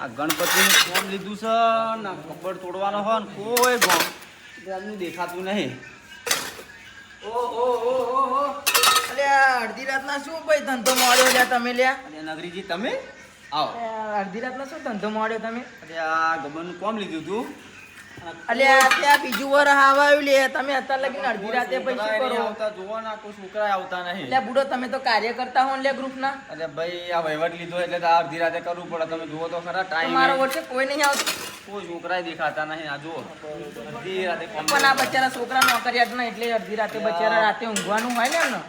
આ ગણપતિનું ફોર્મ લીધું છે ને કપડ તોડવાનો હોય ને કોઈ ગોમ આજનું દેખાતું નહીં. ઓ ઓ ઓ ઓ ઓ. અલ્યા અડધી રાતના શું ભાઈ ધંધો માળ્યો લ્યા તમે લ્યા? અને નગરીજી તમે આવો. અલ્યા, અડધી રાતના શું ધંધો માળ્યો તમે? આ ગમનનું કોમ લીધું તું? અલ્યા ત્યાં બીજું વર આવાયું લે તમે અત્યારે લગીને અડધી રાતે પૈસા કરો આવતા જુઓ કોઈ છોકરા આવતા નહીં. એટલે બુડો તમે તો કાર્ય કરતા હો ને ગ્રુપના. અરે ભાઈ આ વહીવટ લીધો એટલે આ અડધી રાતે કરવું પડે. તમે જુઓ તો ખરા ટાઈમ મારો વર્ષે કોઈ નહીં આવતું. કોઈ છોકરા દેખાતા નહીં આ જુઓ. અડધી રાતે પણ આ બચારા છોકરા નોકરિયાત ના એટલે અડધી રાતે બચારા રાતે ઊંઘવાનું હોય ને એમને.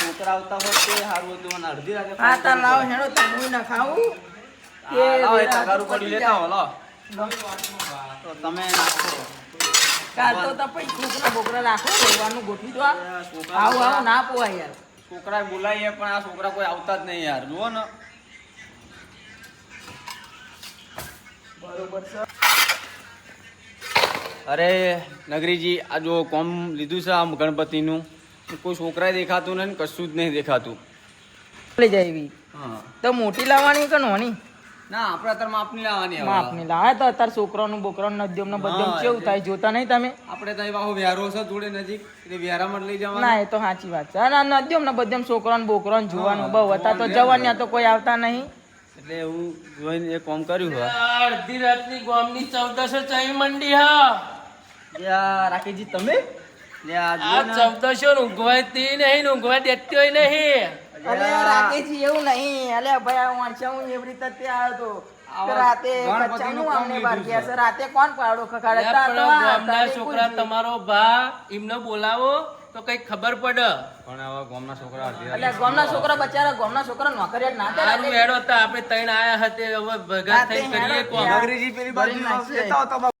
છોકરા આવતા હોત તે સારું હતું અડધી રાતે હા તાર લાવો હેડો તમુય ના ખાવું એ વેરા પડી લેતા હો લો તો તમે કાલ તો તો પછી છોકરા બોકરા રાખો રહેવાનું ગોઠવી દો આવું આવું ના પોવાય યાર. છોકરા બોલાવીએ પણ આ છોકરા કોઈ આવતા જ નહીં યાર. જુઓ ને. બરોબર છે. અરે નગરીજી આ જો કોમ લીધું છે આમ ગણપતિનું કોઈ છોકરા દેખાતું નહીં કશું જ નહીં દેખાતું. લઈ જાય એવી તો મોટી લાવવાની કે નોની? ના આપણે અત્યારે માપની લાવવાની. માપની લાવે તો અત્યારે છોકરાનું બોકરાનું નદ્યમનું બધું હા, કેવું થાય જોતા નહીં તમે? આપણે તો એવા વ્યારો છે જોડે નજીક એટલે વ્યારામાં લઈ ના એ તો સાચી વાત છે. અને નદ્યમ ને બધમ છોકરાનું બોકરાનું જોવાનું હા, બહુ હતા તો જોવાનું. જવાના તો કોઈ આવતા નહીં. એટલે એવું જોઈને એ કોમ કર્યું હોય. અડધી રાતની ગોમની ચૌદસો ચઈ મંડી હા. યા રાકેશજી તમે? ચૌદસો આ ચૌદસો ઊંઘવાતી નહીં ને ઊંઘવા દેતી હોય નહીં. અલે રાકેશજી એવું નહીં. અલે ભાઈ આ વાંચા હું એવી રીતે ત્યાં આવ્યો તો આવા રાતે કચ્ચાનું અમને રાતે કોણ પાડો ખખાડે? છોકરા તમારો ભા એમને બોલાવો તો કંઈક ખબર પડે. પણ ગામના છોકરા એટલે ગામના છોકરા બચારા ગોમના છોકરા નોકરિયાત ના થાય. સારું હેડો હતા આપણે ત્રણ આયા હતા હવે ભેગા થઈ કરીએ પેલી બાજુ.